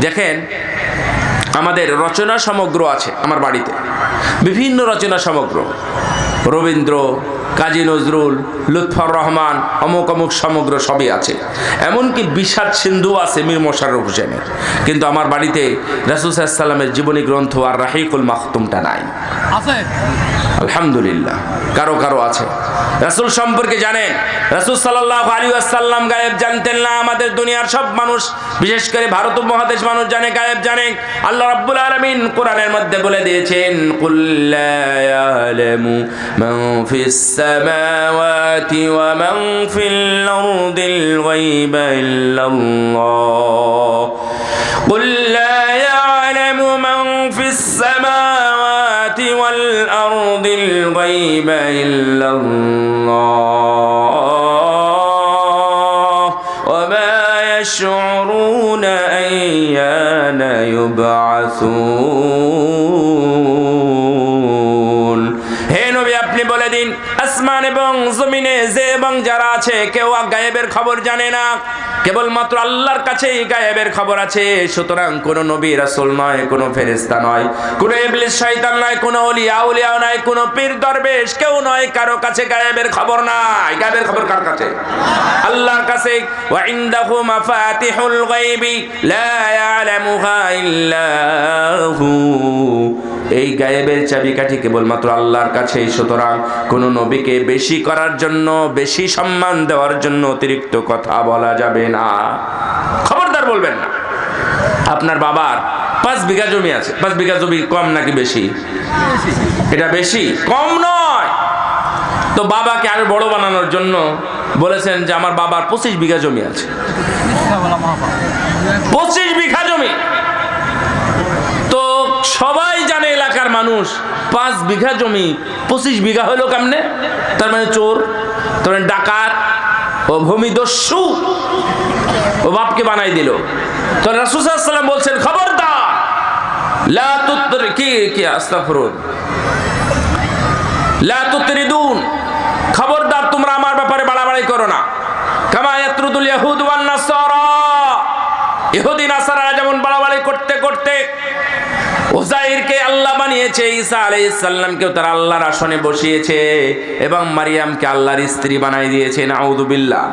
দেখেন আমাদের রচনা সমগ্র আছে আমার বাড়িতে। বিভিন্ন রচনা সমগ্র। রবীন্দ্র কাজী নজরুল লুৎফর রহমান অমুক অমুক সমগ্র সবই আছে। এমনকি বিষাদ সিন্ধু আছে মীর মোশাররফ হোসেনের। কিন্তু আমার বাড়িতে রাসুসাল্লামের জীবনী গ্রন্থ আর রাহিকুল মাহতুমটা নাই। আছে? আলহামদুলিল্লাহ। কারও কারও আছে। রাসূল সম্পর্কে জানেন। রাসূল সাল্লাল্লাহু আলাইহি ওয়াসাল্লাম গায়েব জানতেন না, আমাদের দুনিয়ার সব মানুষ, বিশেষ করে ভারত মহাদেশ মানুষ জানে, গায়েব জানে আল্লাহ রাব্বুল আলামিন কোরআনের মধ্যে বলে দিয়েছেন, কুল লা ফিস সামাওয়াতি ওয়া ফিল আরদিল গায়বা ইল্লাল্লাহ। قل الغيب إلا الله وما يشعرون أيان يبعثون আসমান এবং জমিনে যে এবং যারা আছে, কেউ গায়েবের খবর জানে না। কেবলমাত্র আল্লাহর কাছেই গায়েবের খবর আছে। সুতরাং কোন নবী রাসূল নয়, কোন ফেরেশতা নয়, কোন ইবলিস শয়তান নয়, কোন ওলিয়া উলিয়া নয়, কোন পীর দরবেশ কেউ নয়, কারও কাছে গায়েবের খবর নাই। গায়েবের খবর কার কাছে? আল্লাহর কাছে। ওয়া ইনদাহু মাফাতিহুল গায়বি, লা ইয়ালামুহা ইল্লা হু এই গায়েবের চাবিকাঠি কেবলমাত্র আল্লাহর কাছেই, সুতরাং কোন নবীকে বেশি করার জন্য, বেশি সম্মান দেওয়ার জন্য অতিরিক্ত কথা বলা যাবে না। খবরদার বলবেন না। আপনার বাবার পাঁচ বিঘা জমি আছে। পাঁচ বিঘা জমি কম নাকি বেশি? এটা বেশি? কম নয়। তো বাবাকে আরও বড় বানানোর জন্য বলেছেন যে, আমার বাবার পঁচিশ বিঘা জমি আছে। পঁচিশ বিঘা সবাই জানে এলাকার মানুষ। পাঁচ বিঘা জমি, পঁচিশ বিঘা হলো কেমনে? তার মানে চোর, তার মানে ডাকাত, ও ভূমিদস্যু, ও বাপকে বানাই দিল। তো রাসুসাল্লাম বলছেন, খবরদার, লা কি কি আস্তাফরুন লা খবরদার, তোমরা আমার ব্যাপারে করো না। যেমন বাড়াবাড়ি করতে করতে ওজাইরকে আল্লাহ বানিয়েছে, ঈসা আলাইহিস সালামকেও তারা আল্লাহর আসনে বসিয়েছে এবং মারিয়ামকে আল্লাহর স্ত্রী বানাই দিয়েছে নাউযুবিল্লাহ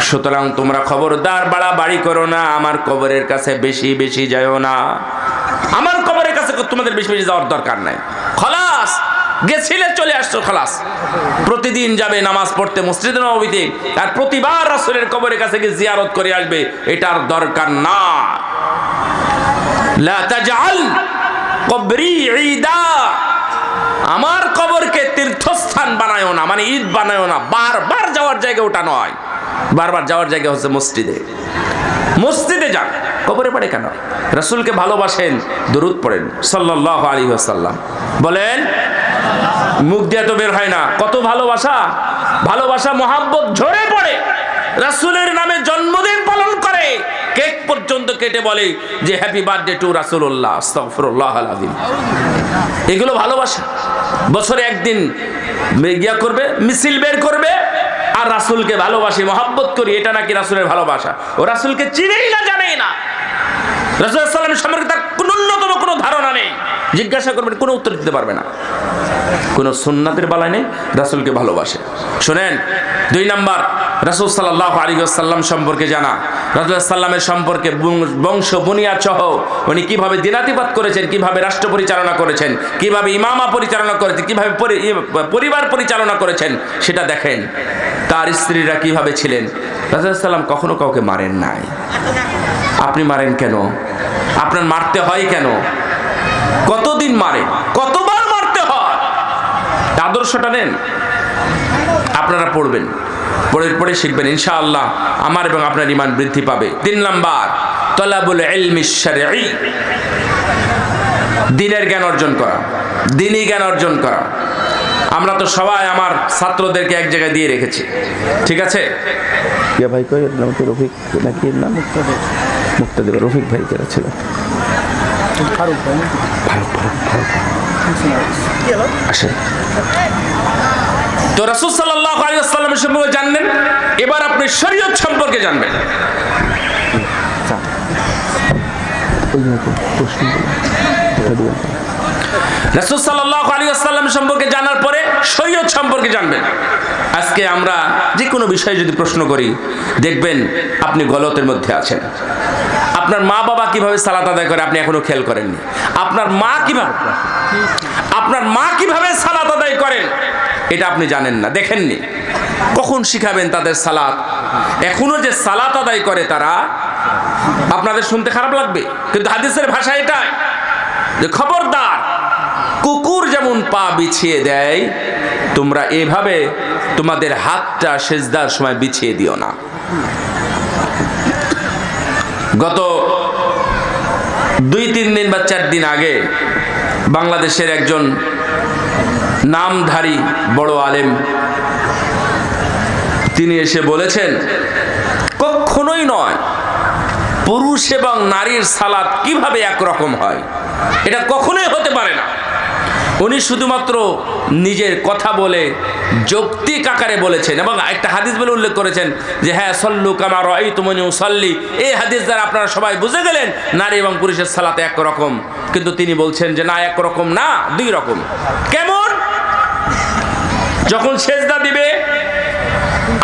সুতরাং তোমরা খবরদার, বাড়াবাড়ি করো না, আমার কবরের কাছে বেশি বেশি যাও না। আমার কবরের কাছে তোমাদের বেশি বেশি যাওয়ার দরকার নাই। খলাস! গেছিলে, চলে আসছো, খলাস। প্রতিদিন যাবে নামাজ পড়তে মসজিদে নবীতে আর প্রতিবার রাসূলের কবরের কাছে গিয়ে জিয়ারত করে আসবে, এটার দরকার না। লা কবরি আমার কবরকে তীর্থস্থান বানায়ও না মানে ঈদ বানায়ও না, বারবার যাওয়ার জায়গা ওটা নয় বারবার যাওয়ার জায়গা হচ্ছে মসজিদে। মসজিদে যান, কবরে পড়ে কেন? রাসূলকে ভালোবাসেন, দরুদ পড়েন, সাল্লাল্লাহু আলাইহি ওয়াসাল্লাম। বলেন, মুখ দিয়ে তো বের হয় না, কত ভালোবাসা? ভালোবাসা, মহাব্বত ঝরে পড়ে। রাসূলের নামে জন্মদিন পালন করে। কেক পর্যন্ত কেটে বলে যে হ্যাপি বার্থডে টু রাসূলুল্লাহ আস্তাগফিরুল্লাহ আলাযীম এগুলো ভালোবাসা। বছরে একদিন গিয়া করবে, মিছিল বের করবে, আর রাসূলকে ভালোবাসি, মহাব্বত করি, এটা নাকি রাসূলের ভালোবাসা। ও রাসূলকে চিনেই না, জানেই না। রাসূল সাল্লামের সম্পর্কে তার কোনো ন্যূনতম কোনো ধারণা নেই। জিজ্ঞাসা করবেন, কোনো উত্তর দিতে পারবে না। কোনো সুন্নাতের বালায় নেই, রাসূলকে ভালোবাসে। শুনেন, দুই নাম্বার, রাসূল সাল্লাল্লাহু আলাইহি ওয়াসাল্লাম সম্পর্কে জানা। সাল্লামের সম্পর্কে বংশ বুনিয়া সহ উনি কীভাবে দিনাতিপাত করেছেন, কীভাবে রাষ্ট্র পরিচালনা করেছেন, কীভাবে ইমামা পরিচালনা করেছেন, কীভাবে পরি- পরিবার পরিচালনা করেছেন, সেটা দেখেন। তার স্ত্রীরা কীভাবে ছিলেন? রাসূল সাল্লাম কখনো কাউকে মারেন নাই। আপনি মারেন কেন? আপনার মারতে হয় কেন? কতদিন মারে কতবার মারতে হয়? আদর্শটা নেন। আপনারা পড়বেন। পড়ে পড়ে শিখবেন, ইনশাআল্লাহ আমার এবং আপনার ইমান বৃদ্ধি পাবে। তিন নাম্বার, তলাবুল ইলমি শারঈ। দিনের জ্ঞান অর্জন করা, দিনই জ্ঞান অর্জন করা। আমরা তো সবাই আমার ছাত্রদেরকে এক জায়গায় দিয়ে রেখেছি। ঠিক আছে? ভাই নাম রফিক নাকি নাম? রফিক ভাই যারা ছিল। ফারুক ভাই ফারুক। আসেন। তো রাসূল আলাইহি সম্পর্কে জানলেন এবার আপনি শরীয়ত সম্পর্কে জানবেন। সম্পর্কে জানার পরে সম্পর্কে জানবেন। আজকে আমরা যে কোনো বিষয়ে যদি প্রশ্ন করি, দেখবেন আপনি গলতের মধ্যে আছেন। আপনার মা বাবা কীভাবে সালাত আদায় করে আপনি এখনও খেয়াল করেননি? আপনার মা কীভাবে আপনার মা কীভাবে সালাত আদায় করেন? এটা আপনি জানেন না, দেখেননি? কখন শিখাবেন তাদের সালাত? এখনও যে সালাত আদায় করে তারা, আপনাদের শুনতে খারাপ লাগবে, কিন্তু হাদিসের ভাষা এটাই যে খবরদার, কুকুর যেমন পা বিছিয়ে দেয়, তোমরা এভাবে তোমাদের হাতটা সেজদার সময় বিছিয়ে দিও না। গত দুই, তিন দিন বা চার দিন আগে বাংলাদেশের একজন নামধারী বড় আলেম, তিনি এসে বলেছেন, কখনোই নয়, পুরুষ এবং নারীর সালাদ কীভাবে একরকম হয়? এটা কখনোই হতে পারে না। উনি শুধুমাত্র নিজের কথা বলে, যৌক্তিক আকারে বলেছেন এবং একটা হাদিস বলে উল্লেখ করেছেন যে হ্যাঁ সল্লু কামার এই তুমনি সল্লি এই হাদিস দ্বারা আপনারা সবাই বুঝে গেলেন, নারী এবং পুরুষের সালাত একরকম। কিন্তু তিনি বলছেন যে, না, একরকম না, দুই রকম। কেমন? যখন সেজদা দিবে,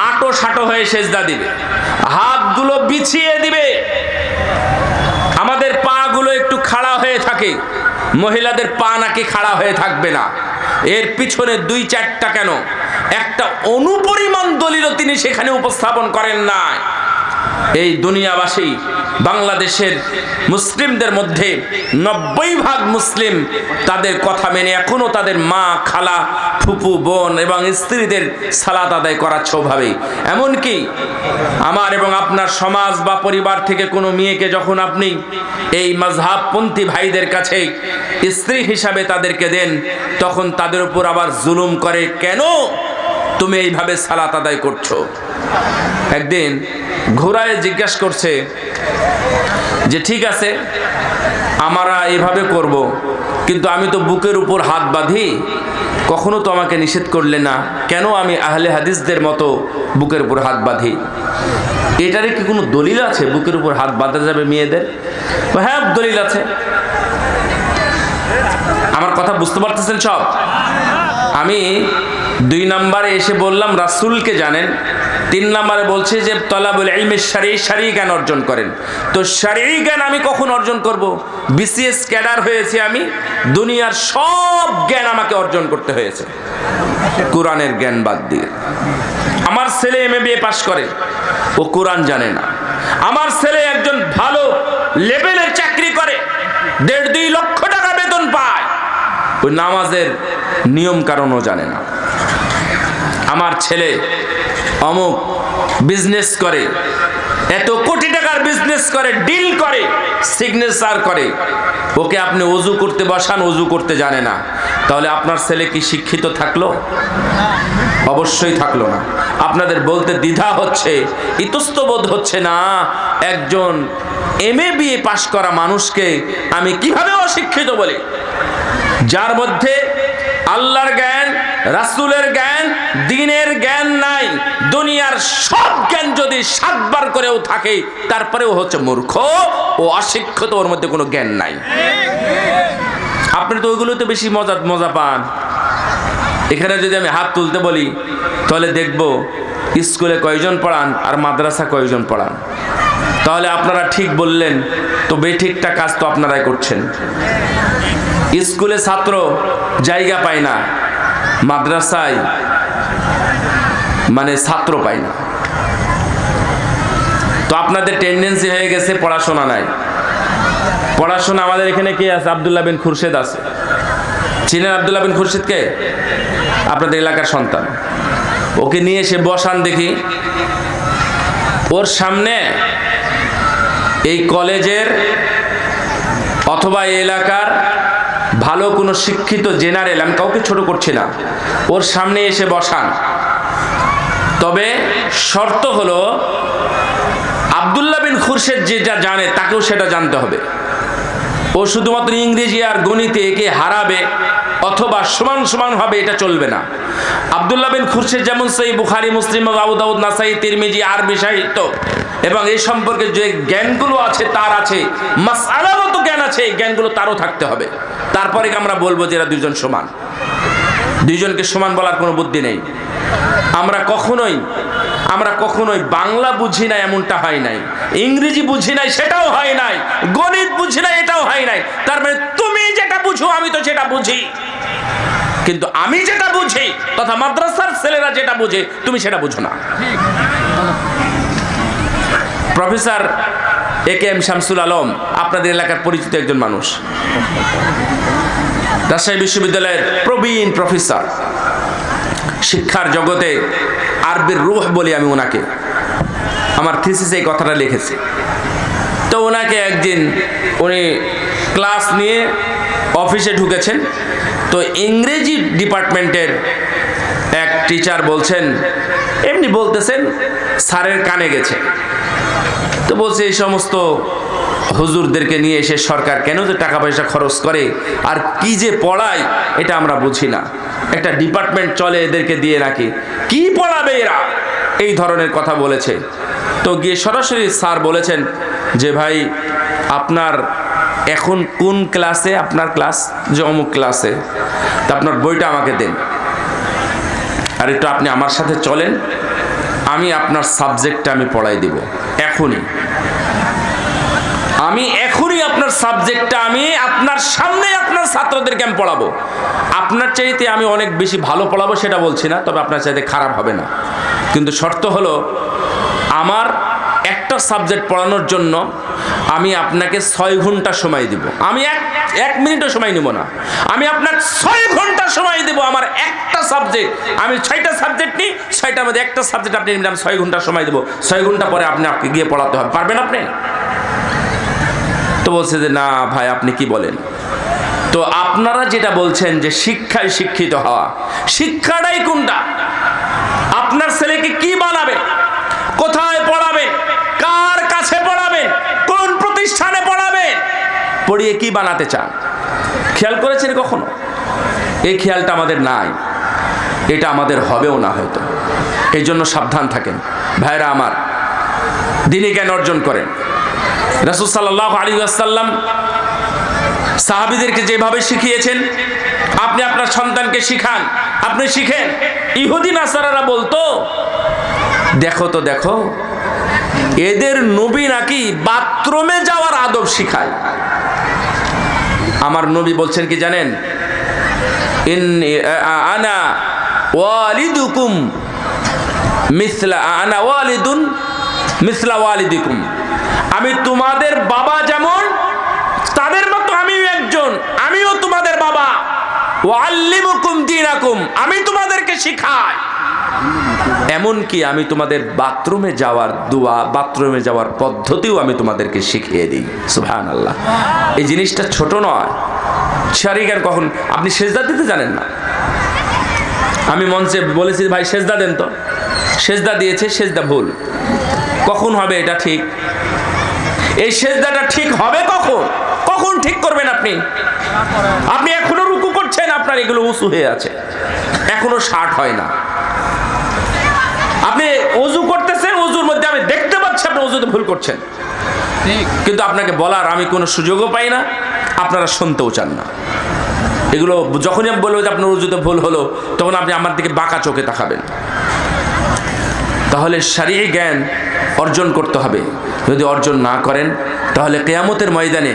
আটো সাটো হয়ে সেজদা দিবে, হাতগুলো বিছিয়ে দিবে, আমাদের পা গুলো একটু খাড়া হয়ে থাকে মহিলাদের পা নাকি খাড়া হয়ে থাকবে না। এর পিছনে দুই চারটা কেন? একটা অনুপরিমাণ দলিল তিনি সেখানে উপস্থাপন করেন না এই দুনিয়াবাসী বাংলাদেশের মুসলিমদের মধ্যে নব্বই ভাগ মুসলিম তাদের কথা মেনে এখনও তাদের মা, খালা, ফুপু, বোন এবং স্ত্রীদের সালাত আদায় করার স্বভাবে এমনকি আমার এবং আপনার সমাজ বা পরিবার থেকে কোনো মেয়েকে যখন আপনি এই মজহাবপন্থী ভাইদের কাছে স্ত্রী হিসাবে তাদেরকে দেন, তখন তাদের উপর আবার জুলুম করে, কেন তুমি এইভাবে সালাত আদায় করছ? একদিন ঘোড়ায় জিজ্ঞাসা করছে যে, ঠিক আছে, আমরা এভাবে করব, কিন্তু আমি তো বুকের উপর হাত বাঁধি, কখনো তো আমাকে নিষেধ করলে না, কেন আমি আহলে হাদিসদের মতো বুকের উপর হাত বাঁধি? এটারে কি কোনো দলিল আছে, বুকের উপর হাত বাঁধা যাবে মেয়েদের? হ্যাঁ দলিল আছে। আমার কথা বুঝতে পারতেছেন সব? আমি দুই নম্বরে এসে বললাম, রাসুলকে জানেন। তিন নম্বরে বলছে যে, তলাবুল ইলমে সারি শারী জ্ঞান অর্জন করেন। তো শারী জ্ঞান আমি কখন অর্জন করব? বিসিএস ক্যাডার হয়েছে আমি, দুনিয়ার সব জ্ঞান আমাকে অর্জন করতে হয়েছে। কোরআনের জ্ঞান বাদ দিয়ে। আমার ছেলে এম এ পাশ করে, ও কোরআন জানে না। আমার ছেলে একজন ভালো লেভেলের চাকরি করে, দেড় দুই লক্ষ ওই নামাজের নিয়ম কারণও জানে না। আমার ছেলে অমুক বিজনেস করে, এত কোটি টাকার বিজনেস করে ডিল করে সিগনেচার করে। ওকে আপনি অজু করতে বসান, অজু করতে জানে না। তাহলে আপনার ছেলে কি শিক্ষিত থাকল? অবশ্যই থাকল না। আপনাদের বলতে দ্বিধা হচ্ছে ইতস্তবোধ হচ্ছে না, একজন এম এ বিএ পাশ করা মানুষকে আমি কীভাবে অশিক্ষিত বলি? যার মধ্যে আল্লাহর জ্ঞান, রাসূলের জ্ঞান, দিনের জ্ঞান নাই, দুনিয়ার সব জ্ঞান যদি সাতবার করেও থাকে, তারপরেও হচ্ছে মূর্খ ও অশিক্ষিত, ওর মধ্যে কোনো জ্ঞান নাই। আপনি তো ওইগুলোতে বেশি মজা মজা পান। এখানে যদি আমি হাত তুলতে বলি, তাহলে দেখব স্কুলে কয়জন পড়ান আর মাদ্রাসা কয়জন পড়ান। তাহলে আপনারা ঠিক বললেন তো বেঠিকটা কাজ তো আপনারাই করছেন। স্কুলে ছাত্র জায়গা পায় না, মাদ্রাসায় মানে ছাত্র পায় না। তো আপনাদের টেন্ডেন্সি হয়ে গেছে পড়াশোনা নাই। পড়াশোনা আমাদের এখানে কে আছে? আবদুল্লাহ বিন খুরশেদ আছে। চিনেন আবদুল্লাহ বিন খুরশেদকে? আপনাদের এলাকার সন্তান। ওকে নিয়ে এসে বসান দেখি। ওর সামনে এই কলেজের অথবা এই এলাকার ভালো কোনো শিক্ষিত জেনারেল, আমি কাউকে ছোট করছি না, ওর সামনে এসে বসান। তবে শর্ত হলো, আবদুল্লাহ বিন খুরশেদ যে যা জানে, তাকেও সেটা জানতে হবে। ও শুধুমাত্র ইংরেজি আর গণিতে একে হারাবে, অথবা সমান সমান হবে এটা চলবে না। আবদুল্লাহ বিন খুরশেদ যেমন সেই বুখারি, মুসলিম, আবু দাউদ, নাসাই, তিরমিজি, আরবি সাহিত্য এবং এই সম্পর্কে যে জ্ঞানগুলো আছে, তার আছে। মাসালাগত জ্ঞান আছে, এই জ্ঞানগুলো তারও থাকতে হবে। তারপরে আমরা বলব যে এরা দুজন সমান? দুইজনকে সমান বলার কোনো বুদ্ধি নেই। আমরা কখনোই আমরা কখনোই বাংলা বুঝি না এমনটা হয় নাই। ইংরেজি বুঝি নাই, সেটাও হয় নাই। গণিত বুঝি নাই, এটাও হয় নাই। তার মানে তুমি যেটা বুঝো, আমি তো সেটা বুঝি। কিন্তু আমি যেটা বুঝি, তথা মাদ্রাসার ছেলেরা যেটা বুঝে, তুমি সেটা বুঝো না। Professor A K M Shamsul Alam, আপনাদের এলাকার পরিচিত একজন মানুষ। রাজশাহী বিশ্ববিদ্যালয়ের প্রবীণ প্রফেসর। শিক্ষার জগতে আরবির রুহ বলি আমি ওনাকে। আমার থিসিস এই কথাটা লিখেছি। তো ওনাকে একদিন উনি ক্লাস নিয়ে অফিসে ঢুকেছেন। তো ইংরেজি ডিপার্টমেন্টের এক টিচার বলছেন, এমনি বলতেছেন, স্যারের কানে গেছে। তো বলছে, এই সমস্ত হুজুরদেরকে নিয়ে এসে সরকার কেন যে টাকা পয়সা খরচ করে? আর কি যে পড়ায়, এটা আমরা বুঝি না। একটা ডিপার্টমেন্ট চলে এদেরকে দিয়ে নাকি। কি পড়াবে এরা? এই ধরনের কথা বলেছে। তো গিয়ে সরাসরি স্যার বলেছেন যে, ভাই, আপনার এখন কোন ক্লাসে? আপনার ক্লাস যে অমুক ক্লাসে। তা আপনার বইটা আমাকে দেন। আর একটু আপনি আমার সাথে চলেন। আমি আপনার সাবজেক্টটা আমি পড়াই দিব। এখনই। আমি এখনই আপনার সাবজেক্টটা আমি আপনার সামনে আপনার ছাত্রদেরকে আমি পড়াবো। আপনার চাইতে আমি অনেক বেশি ভালো পড়াবো সেটা বলছি না, তবে আপনার চাইতে খারাপ হবে না। কিন্তু শর্ত হলো, আমার একটা সাবজেক্ট পড়ানোর জন্য আমি আপনাকে ছয় ঘণ্টা সময় দিব। আমি এক এক মিনিটও সময় নিব না। আমি আপনার ছয় ঘণ্টা সময় দেব আমার একটা সাবজেক্ট আমি ছয়টা সাবজেক্ট নিই, ছয়টার মধ্যে একটা সাবজেক্ট আপনি নিলাম ছয় ঘণ্টা সময় দেবো। ছয় ঘণ্টা পরে আপনি আপনি গিয়ে পড়াতে হবে। পারবেন আপনি? তো বলছে যে, না ভাই, আপনি কি বলেন? তো আপনারা যেটা বলছেন যে, শিক্ষায় শিক্ষিত হওয়া। শিক্ষাটাই কোনটা? আপনার ছেলেকে কি বানাবে কোথায় পড়াবে কার কাছে পড়াবে কোন প্রতিষ্ঠানে পড়াবে পড়িয়ে কি বানাতে চান? খেয়াল করেছেন কখনো? এই খেয়ালটা আমাদের নাই। এটা আমাদের হবেও না হয়তো। এই জন্য সাবধান থাকেন। ভাইরা আমার, দিনে জ্ঞান অর্জন করেন। রাসুল সাল্লাহ আলী আসাল্লাম সাহাবিদেরকে যেভাবে শিখিয়েছেন, আপনি আপনার সন্তানকে শিখান। আপনি শিখেন। ইহুদি আসারারা বলতো, দেখো তো দেখো, এদের নবী নাকি বাথরুমে যাওয়ার আদব শিখায়। আমার নবী বলছেন কি জানেন? আনা ওয়ালিদুকুম আনা আমি তোমাদের বাবা যেমন, তাদের মতো আমিও একজন, আমিও তোমাদের আমি তোমাদেরকে শিখাই। এমনকি আমি তোমাদের বাথরুমে যাওয়ার দোয়া, বাথরুমে যাওয়ার পদ্ধতিও আমি তোমাদেরকে শিখিয়ে দিই। সুহান আল্লাহ এই জিনিসটা ছোট নয়। শারিগার কখন, আপনি সেজদা দিতে জানেন না? আমি মঞ্চে বলেছি, ভাই, সেজদা দেন তো। সেজদা দিয়েছে, সেজদা ভুল। কখন হবে এটা ঠিক? এই সেজদাটা ঠিক হবে কখন? কখন ঠিক করবেন আপনি? আপনি এখনও আপনার এগুলো উঁচু হয়ে আছে। এখনও ষাট হয় না। আপনি অজু করতেছেন অজুর মধ্যে আমি দেখতে পাচ্ছি আপনি অজুতে ভুল করছেন। কিন্তু আপনাকে বলার আমি কোনো সুযোগও পাই না আপনারা শুনতেও চান না। এগুলো যখনই আমি বলব যে আপনার উজুতে ভুল হলো তখন আপনি আমার দিকে বাঁকা চোখে তাকাবেন। তাহলে সারিয়ে জ্ঞান অর্জন করতে হবে। যদি অর্জন না করেন তাহলে কেয়ামতের ময়দানে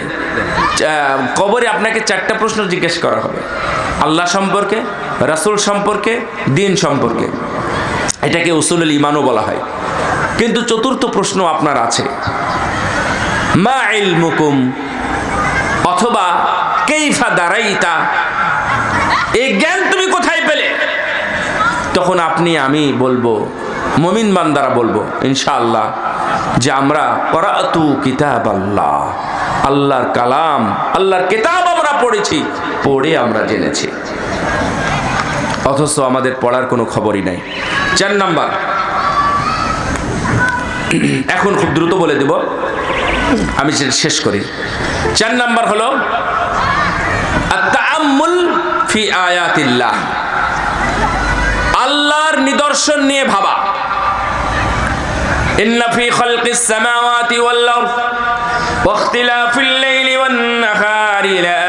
কবরে আপনাকে চারটা প্রশ্ন জিজ্ঞেস করা হবে। আল্লাহ সম্পর্কে, রাসূল সম্পর্কে, দিন সম্পর্কে। এটাকে উসুলুল ইমানও বলা হয়। কিন্তু চতুর্থ প্রশ্ন আপনার আছে। মা ইলমুকুম? অথবা কেইফা দাঁড়াইতা এই জ্ঞান তুমি কোথায় পেলে? তখন আপনি, আমি বলব, মমিন বান্দারা বলব, ইনশাআল্লাহ, যে আমরা কিতাব আল্লাহ আল্লাহর কালাম, আল্লাহর কিতাব পড়েছি, পড়ে আমরা জেনেছি। অথচ আমাদের পড়ার কোনো খবরই নাই। চার নাম্বার। এখন খুব দ্রুত বলে দেব। আমি সেটা শেষ করি। চার নাম্বার হলো ফি আয়াতিল্লাহ। আল্লাহর নিদর্শন নিয়ে ভাবা। ইন্না ফি খালকিস লাইলি ওয়ান নাহারি লা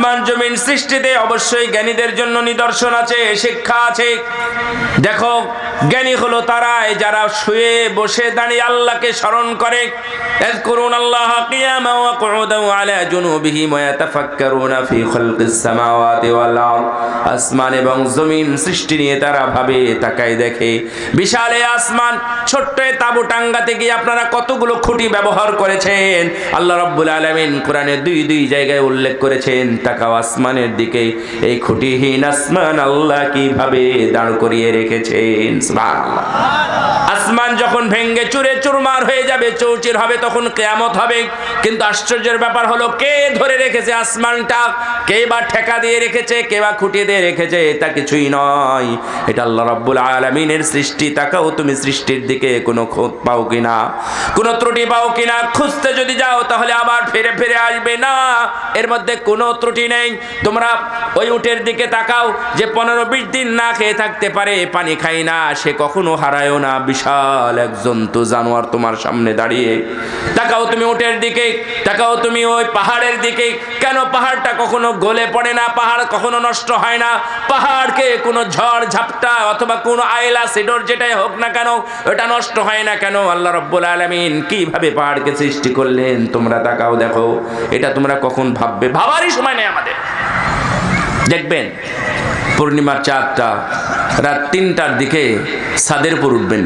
আসমান জমিন সৃষ্টিতে অবশ্যই জ্ঞানীদের জন্য নিদর্শন আছে, শিক্ষা আছে। দেখো, জ্ঞানী হলো তারাই যারা শুয়ে বসে দাঁড়িয়ে আল্লাহকে স্মরণ করে। করুন আল্লাহ সৃষ্টি নিয়ে তারা ভাবে, তাকায় দেখে। বিশাল ছোট্ট টাঙ্গাতে গিয়ে আপনারা কতগুলো খুঁটি ব্যবহার করেছেন? আল্লাহ রাব্বুল আলামিন কোরআনে দুই দুই জায়গায় উল্লেখ করেছেন তাকাও আসমানের দিকে। এই খুঁটিহীন আসমান আল্লাহ কীভাবে দাঁড় করিয়ে রেখেছেন? আসমান যখন ভেঙ্গে চুরে চুরমার হয়ে যাবে, চৌচির হবে, তখন কেয়ামত হবে। কিন্তু আশ্চর্যের ব্যাপার হলো, কে ধরে রেখেছে আসমানটা? কে বা ঠেকা দিয়ে রেখেছে, কে বা খুঁটিয়ে দিয়ে রেখেছে তা কিছুই নয়। এটা আল্লাহ রাব্বুল আলামিনের সৃষ্টি, তাকাও তুমি সৃষ্টির দিকে কোনো খোঁজ পাও কিনা? কোনো ত্রুটি পাও কিনা? খুঁজতে যদি যাও, তাহলে আবার ফিরে ফিরে আসবে না। এর মধ্যে কোনো ত্রুটি নেই। তোমরা ওই উটের দিকে তাকাও, যে পনেরো, বিশ দিন না খেয়ে থাকতে পারে, পানি খায় না, সে কখনো হারায়ও না বিশাল এক জন্তু জানোয়ার তোমার সামনে দাঁড়িয়ে। তাকাও তুমি উটের দিকে, তাকাও তুমি ওই পাহাড়ের দিকে। কেন পাহাড়টা কখনো গলে পড়ে না? পাহাড় কখনো নষ্ট হয় না? পাহাড়কে কোনো ঝড়, ঝাপটা অথবা কোনো আয়লা সিডর যেটাই হোক না কেন, ওটা নষ্ট হয় না কেন? আল্লাহ রব্বুল আলমিন কীভাবে পাহাড়কে সৃষ্টি করলেন? তোমরা তাকাও দেখো, এটা তোমরা কখন ভাববে? ভাবারই সময় নেই আমাদের। দেখবেন পূর্ণিমার চাঁদটা রাত তিনটার দিকে ছাদের উপর উঠবেন।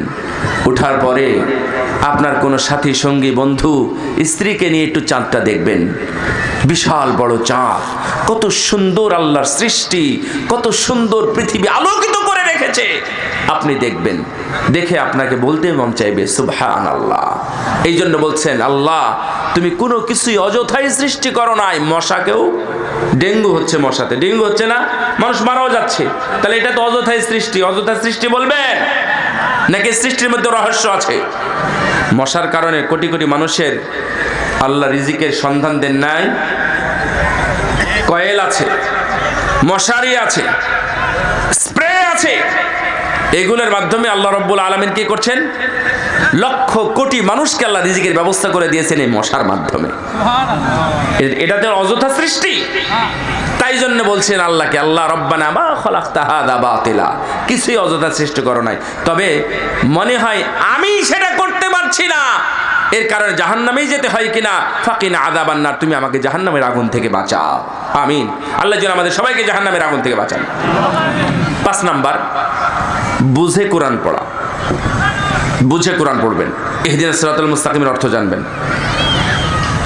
ওঠার পরে আপনার কোনো সাথী, সঙ্গী, বন্ধু, স্ত্রীকে নিয়ে একটু চাঁদটা দেখবেন। বিশাল বড় চাঁদ, কত সুন্দর আল্লাহর সৃষ্টি, কত সুন্দর পৃথিবী আলোকিত করে রেখেছে। আপনি দেখবেন, দেখে আপনাকে বলতে মন চাইবে সুবহান আল্লাহ এই জন্য বলছেন, আল্লাহ, তুমি কোনো কিছুই অযথাই সৃষ্টি করো নাই, মশাকেও ডেঙ্গু হচ্ছে মশাতে। ডেঙ্গু হচ্ছে না, মানুষ মারাও যাচ্ছে। তাহলে এটা তো অযথায় সৃষ্টি। অযথা সৃষ্টি বলবে নাকি সৃষ্টির মধ্যে রহস্য আছে? মশার কারণে কোটি কোটি মানুষের আল্লাহ রিজিকের সন্ধান দেন নাই। কয়েল আছে, মশারি আছে, স্প্রে আছে। এগুলোর মাধ্যমে আল্লাহ রব্বুল আলমিন কি করছেন? লক্ষ কোটি মানুষকে আল্লাহ রিজিকের ব্যবস্থা করে দিয়েছেন এই মশার মাধ্যমে। এটা তো অযথা সৃষ্টি। তাই জন্য বলছেন আল্লাহকে, আল্লাহ রব্বানা মা খলাক্তা হাদা বাতিলা। কিছুই অযথা সৃষ্টি করো নাই। তবে মনে হয় আমি সেটা করতে পারছি না। এর কারণে জাহান্নামেই যেতে হয় কিনা? ফাকিনা আদাবান্নার তুমি আমাকে জাহান্নামের আগুন থেকে বাঁচাও। আমিন। আল্লাহ যেন আমাদের সবাইকে জাহান্নামের আগুন থেকে বাঁচান। পাঁচ নাম্বার বুঝে কোরআন পড়া। বুঝে কোরআন পড়বেন। এহদিন সিরাতুল মুস্তাকিমের অর্থ জানবেন।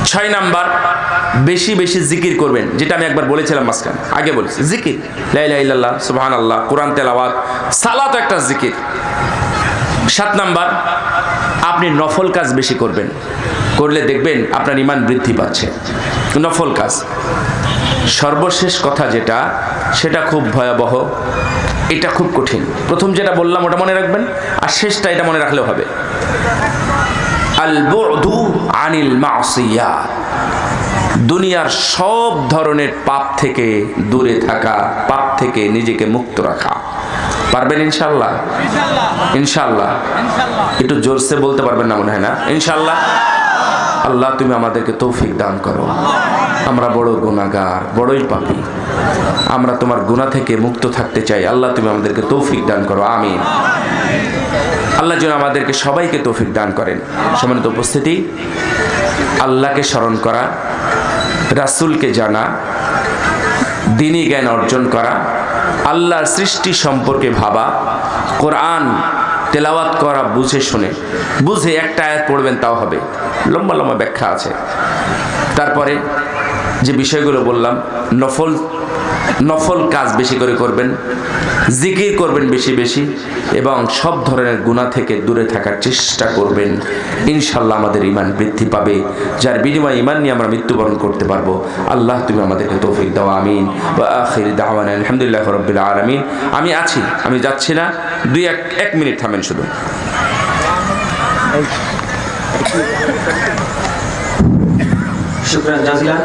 ছয় নাম্বার, বেশি বেশি জিকির করবেন, যেটা আমি একবার বলেছিলাম মাঝখানে। আগে বলেছি, জিকির। লাইলা ইল্লাল্লাহ আল্লাহ কোরআন তেলাওয়াত, সালাত একটা জিকির। সাত নাম্বার, আপনি নফল কাজ বেশি করবেন। করলে দেখবেন আপনার ইমান বৃদ্ধি পাচ্ছে। নফল কাজ। সর্বশেষ কথা যেটা সেটা খুব ভয়াবহ। এটা খুব কঠিন। প্রথম যেটা বললাম ওটা মনে রাখবেন আর শেষটা এটা মনে রাখলেও হবে। আল আনিল দুনিয়ার সব ধরনের পাপ থেকে দূরে থাকা পাপ থেকে নিজেকে মুক্ত রাখা। পারবেন ইনশাল্লাহ ইনশাল্লাহ একটু জোরসে বলতে পারবেন না মনে হয় না? ইনশাল্লাহ আল্লাহ তুমি আমাদেরকে তৌফিক দান করো। আমরা বড় গুণাগার বড়ই পাপি। আমরা তোমার গুণা থেকে মুক্ত থাকতে চাই। আল্লাহ, তুমি আমাদেরকে তৌফিক দান করো। আমি আল্লাহ যেন আমাদেরকে সবাইকে তৌফিক দান করেন। সমানিত উপস্থিতি, আল্লাহকে স্মরণ করা, রাসূলকে জানা, দিনী জ্ঞান অর্জন করা, আল্লাহর সৃষ্টি সম্পর্কে ভাবা, কোরআন তেলাওয়াত করা, বুঝে শুনে। বুঝে একটা আয়াত পড়বেন, তাও হবে। লম্বা লম্বা ব্যাখ্যা আছে। তারপরে যে বিষয়গুলো বললাম নফল নফল কাজ বেশি করে করবেন জিকির করবেন বেশি বেশি এবং সব ধরনের গুণা থেকে দূরে থাকার চেষ্টা করবেন। ইনশাল্লাহ আমাদের ইমান বৃদ্ধি পাবে। যার বিনিময়ে ইমান নিয়ে আমরা মৃত্যুবরণ করতে পারব। আল্লাহ তুমি আমাদেরকে তৌফিক দাও আমিন। বা আখির দাওয়ান আলহামদুলিল্লাহ রব্বিল আলমিন। আমি আছি আমি যাচ্ছি না। দুই এক এক মিনিট থামেন শুধু। শুক্রান জাজিলান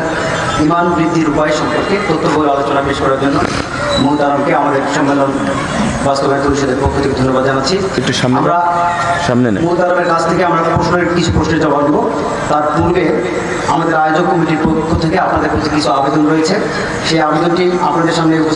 ইমান বৃদ্ধির উপায় সম্পর্কে তথ্যবহুল আলোচনা পেশ করার জন্য মোহতারামকে আমাদের সম্মেলন বাস্তবায়ন পরিষদের পক্ষ থেকে ধন্যবাদ জানাচ্ছি। একটু সামনে আমরা সামনে মোহতারামের কাছ থেকে আমরা প্রশ্নের কিছু প্রশ্নের জবাব দেবো। তার পূর্বে আমাদের আয়োজক কমিটির পক্ষ থেকে আপনাদের প্রতি কিছু আবেদন রয়েছে। সেই আবেদনটি আপনাদের সামনে